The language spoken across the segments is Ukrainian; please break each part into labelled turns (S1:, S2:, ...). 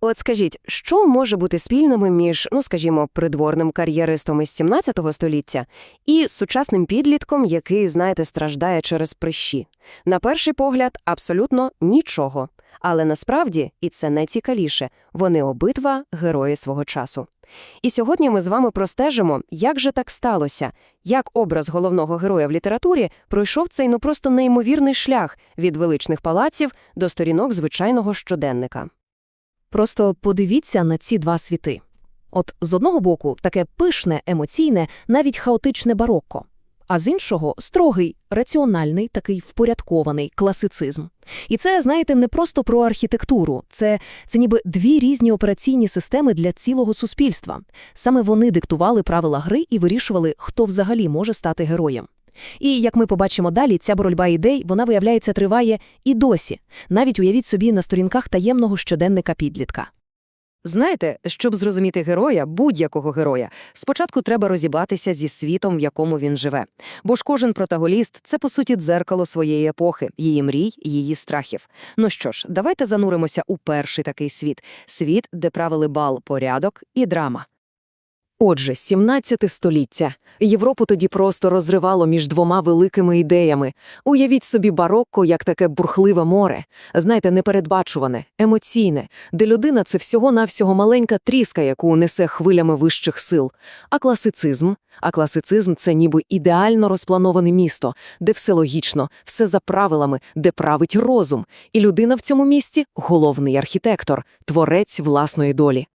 S1: От скажіть, що може бути спільним між, ну скажімо, придворним кар'єристом із 17 століття і сучасним підлітком, який, знаєте, страждає через прищі? На перший погляд, абсолютно нічого. Але насправді, і це найцікавіше, вони обидва герої свого часу. І сьогодні ми з вами простежимо, як же так сталося, як образ головного героя в літературі пройшов цей ну просто неймовірний шлях від величних палаців до сторінок звичайного щоденника.
S2: Просто подивіться на ці два світи. От з одного боку таке пишне, емоційне, навіть хаотичне барокко, а з іншого строгий, раціональний, такий впорядкований класицизм. І це, знаєте, не просто про архітектуру, це, це ніби дві різні операційні системи для цілого суспільства. Саме вони диктували правила гри і вирішували, хто взагалі може стати героєм. І, як ми побачимо далі, ця боротьба ідей, вона, виявляється, триває і досі. Навіть уявіть собі на сторінках таємного щоденника підлітка.
S1: Знаєте, щоб зрозуміти героя, будь-якого героя, спочатку треба розібратися зі світом, в якому він живе. Бо ж кожен протагоніст – це, по суті, дзеркало своєї епохи, її мрій, її страхів. Ну що ж, давайте зануримося у перший такий світ – світ, де правили бал, порядок і драма.
S3: Отже, 17 століття. Європу тоді просто розривало між двома великими ідеями. Уявіть собі барокко як таке бурхливе море, знаєте, непередбачуване, емоційне, де людина – це всього-навсього маленька тріска, яку несе хвилями вищих сил. А класицизм? А класицизм – це ніби ідеально розплановане місто, де все логічно, все за правилами, де править розум. І людина в цьому місті – головний архітектор, творець власної долі.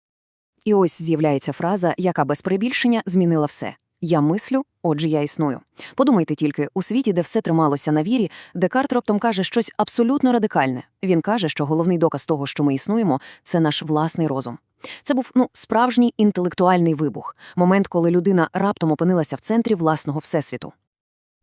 S1: І ось з'являється фраза, яка без перебільшення змінила все. «Я мислю, отже, я існую». Подумайте тільки, у світі, де все трималося на вірі, Декарт раптом каже щось абсолютно радикальне. Він каже, що головний доказ того, що ми існуємо, це наш власний розум. Це був ну, справжній інтелектуальний вибух, момент, коли людина раптом опинилася в центрі власного всесвіту.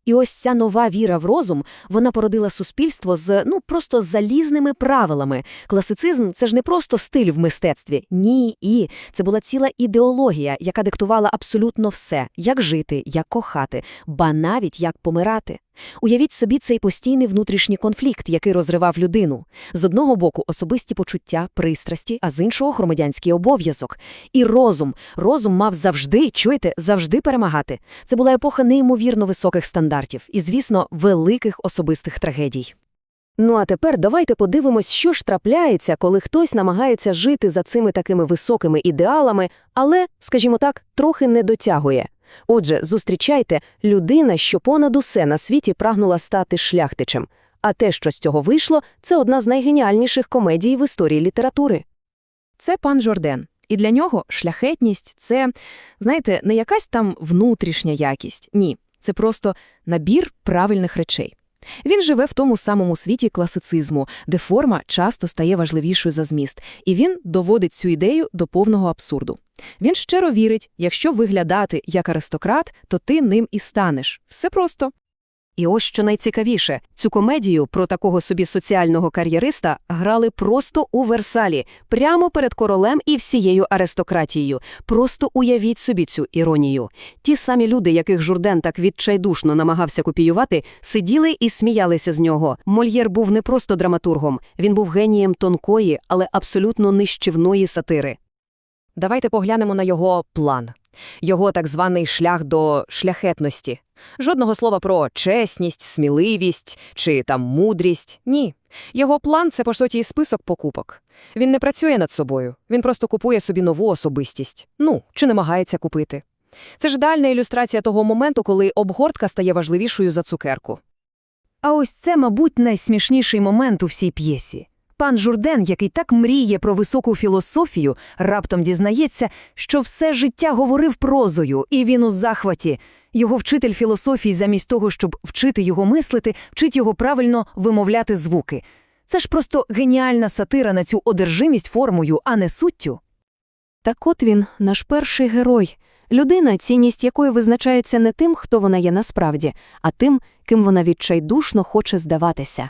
S2: І ось ця нова віра в розум, вона породила суспільство з, ну, просто залізними правилами. Класицизм – це ж не просто стиль в мистецтві. Ні, і. Це була ціла ідеологія, яка диктувала абсолютно все – як жити, як кохати, ба навіть як помирати. Уявіть собі цей постійний внутрішній конфлікт, який розривав людину. З одного боку – особисті почуття, пристрасті, а з іншого – громадянський обов'язок. І розум. Розум мав завжди, чуєте, завжди перемагати. Це була епоха неймовірно високих стандартів і, звісно, великих особистих трагедій. Ну а тепер давайте подивимось, що ж трапляється, коли хтось намагається жити за цими такими високими ідеалами, але, скажімо так, трохи не дотягує. Отже, зустрічайте людина, що понад усе на світі прагнула стати шляхтичем. А те, що з цього вийшло, це одна з найгеніальніших комедій в історії літератури. Це пан Жорден. І для нього шляхетність це, знаєте, не якась там внутрішня якість. Ні, це просто набір правильних речей. Він живе в тому самому світі класицизму, де форма часто стає важливішою за зміст, і він доводить цю ідею до повного абсурду. Він щиро вірить, якщо виглядати як аристократ, то ти ним і станеш. Все просто. І ось що найцікавіше, цю комедію про такого собі соціального кар'єриста грали просто у Версалі, прямо перед королем і всією аристократією. Просто уявіть собі цю іронію. Ті самі люди, яких Журден так відчайдушно намагався копіювати, сиділи і сміялися з нього. Мольєр був не просто драматургом, він був генієм тонкої, але абсолютно нищівної сатири. Давайте поглянемо на його план. Його так званий шлях до шляхетності. Жодного слова про чесність, сміливість чи там мудрість. Ні. Його план це по суті список покупок. Він не працює над собою, він просто купує собі нову особистість. Ну, чи намагається купити. Це ж дальна ілюстрація того моменту, коли обгортка стає важливішою за цукерку. А ось це, мабуть, найсмішніший момент у всій п'єсі. Пан Журден, який так мріє про високу філософію, раптом дізнається, що все життя говорив прозою, і він у захваті. Його вчитель філософії, замість того, щоб вчити його мислити, вчить його правильно вимовляти звуки. Це ж просто геніальна сатира на цю одержимість формою, а не суттю. Так от він, наш перший герой, людина, цінність якої визначається не тим, хто вона є насправді, а тим, ким вона відчайдушно хоче здаватися.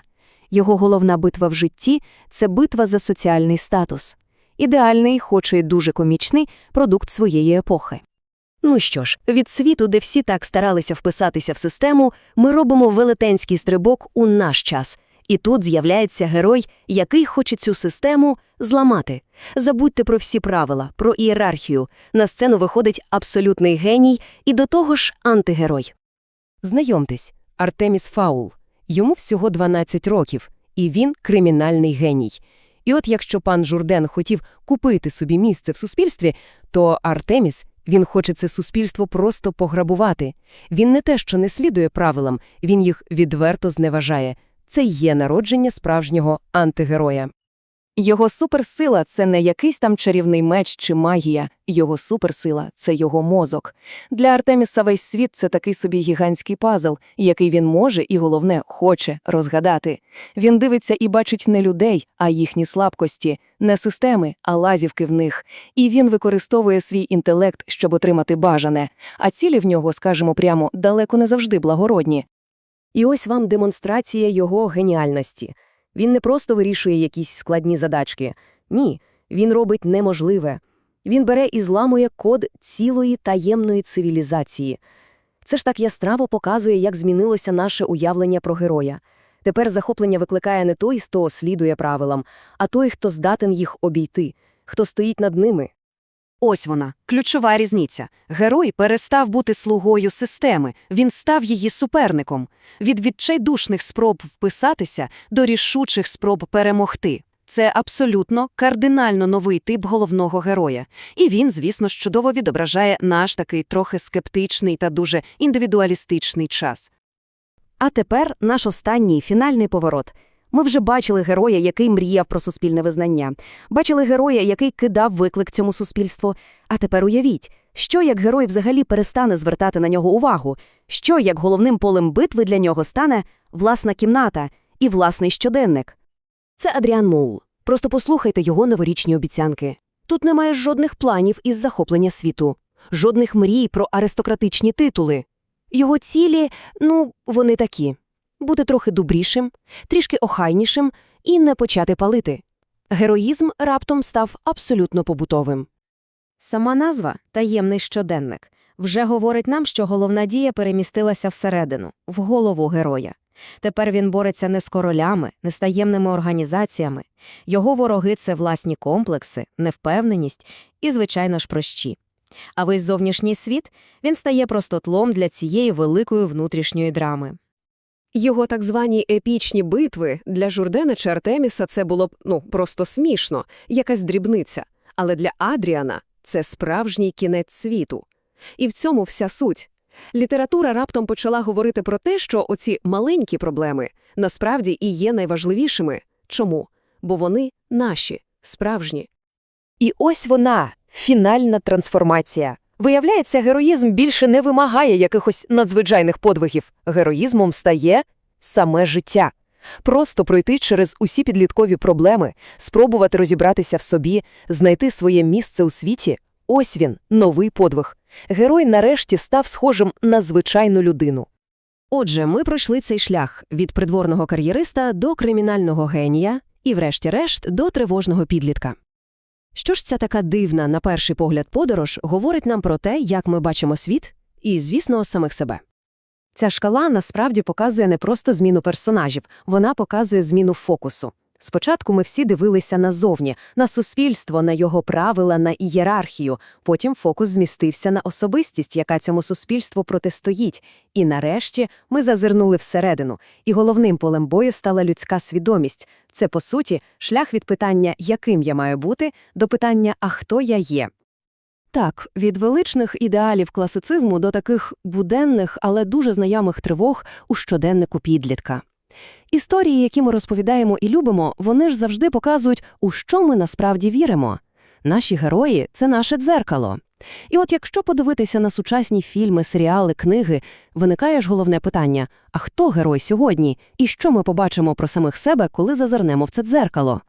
S2: Його головна битва в житті це битва за соціальний статус. Ідеальний, хоч і дуже комічний, продукт своєї епохи. Ну що ж, від світу, де всі так старалися вписатися в систему, ми робимо велетенський стрибок у наш час. І тут з'являється герой, який хоче цю систему зламати. Забудьте про всі правила, про ієрархію. На сцену виходить абсолютний геній і до того ж антигерой.
S1: Знайомтесь, Артеміс Фаул. Йому всього 12 років, і він кримінальний геній. І от якщо пан Журден хотів купити собі місце в суспільстві, то Артеміс, він хоче це суспільство просто пограбувати. Він не те, що не слідує правилам, він їх відверто зневажає. Це є народження справжнього антигероя.
S4: Його суперсила це не якийсь там чарівний меч чи магія. Його суперсила це його мозок. Для Артеміса весь світ це такий собі гігантський пазл, який він може і, головне, хоче розгадати. Він дивиться і бачить не людей, а їхні слабкості, не системи, а лазівки в них. І він використовує свій інтелект, щоб отримати бажане. А цілі в нього, скажімо прямо, далеко не завжди благородні.
S2: І ось вам демонстрація його геніальності. Він не просто вирішує якісь складні задачки. Ні, він робить неможливе. Він бере і зламує код цілої таємної цивілізації. Це ж так яскраво показує, як змінилося наше уявлення про героя. Тепер захоплення викликає не той, хто слідує правилам, а той, хто здатен їх обійти, хто стоїть над ними.
S5: Ось вона, ключова різниця. Герой перестав бути слугою системи, він став її суперником. Від відчайдушних спроб вписатися до рішучих спроб перемогти. Це абсолютно кардинально новий тип головного героя. І він, звісно, чудово відображає наш такий трохи скептичний та дуже індивідуалістичний час.
S2: А тепер наш останній фінальний поворот. Ми вже бачили героя, який мріяв про суспільне визнання, бачили героя, який кидав виклик цьому суспільству. А тепер уявіть, що як герой взагалі перестане звертати на нього увагу, що як головним полем битви для нього стане власна кімната і власний щоденник. Це Адріан Моул. Просто послухайте його новорічні обіцянки. Тут немає жодних планів із захоплення світу, жодних мрій про аристократичні титули. Його цілі, ну, вони такі бути трохи добрішим, трішки охайнішим і не почати палити. Героїзм раптом став абсолютно побутовим.
S6: Сама назва таємний щоденник вже говорить нам, що головна дія перемістилася всередину, в голову героя. Тепер він бореться не з королями, не з таємними організаціями. Його вороги це власні комплекси, невпевненість і, звичайно ж, прощі. А весь зовнішній світ він стає просто тлом для цієї великої внутрішньої драми.
S3: Його так звані епічні битви для Журдена чи Артеміса це було б ну просто смішно, якась дрібниця. Але для Адріана це справжній кінець світу. І в цьому вся суть. Література раптом почала говорити про те, що оці маленькі проблеми насправді і є найважливішими. Чому? Бо вони наші, справжні.
S1: І ось вона фінальна трансформація. Виявляється, героїзм більше не вимагає якихось надзвичайних подвигів. Героїзмом стає саме життя. Просто пройти через усі підліткові проблеми, спробувати розібратися в собі, знайти своє місце у світі – ось він, новий подвиг. Герой нарешті став схожим на звичайну людину. Отже, ми пройшли цей шлях від придворного кар'єриста до кримінального генія і, врешті-решт, до тривожного підлітка. Що ж ця така дивна, на перший погляд, подорож говорить нам про те, як ми бачимо світ і, звісно, самих себе. Ця шкала насправді показує не просто зміну персонажів, вона показує зміну фокусу. Спочатку ми всі дивилися назовні, на суспільство, на його правила, на ієрархію. Потім фокус змістився на особистість, яка цьому суспільству протистоїть. І нарешті ми зазирнули всередину. І головним полем бою стала людська свідомість. Це, по суті, шлях від питання «яким я маю бути» до питання «а хто я є?». Так, від величних ідеалів класицизму до таких буденних, але дуже знайомих тривог у щоденнику підлітка. Історії, які ми розповідаємо і любимо, вони ж завжди показують, у що ми насправді віримо. Наші герої це наше дзеркало. І от якщо подивитися на сучасні фільми, серіали, книги, виникає ж головне питання: а хто герой сьогодні? І що ми побачимо про самих себе, коли зазирнемо в це дзеркало?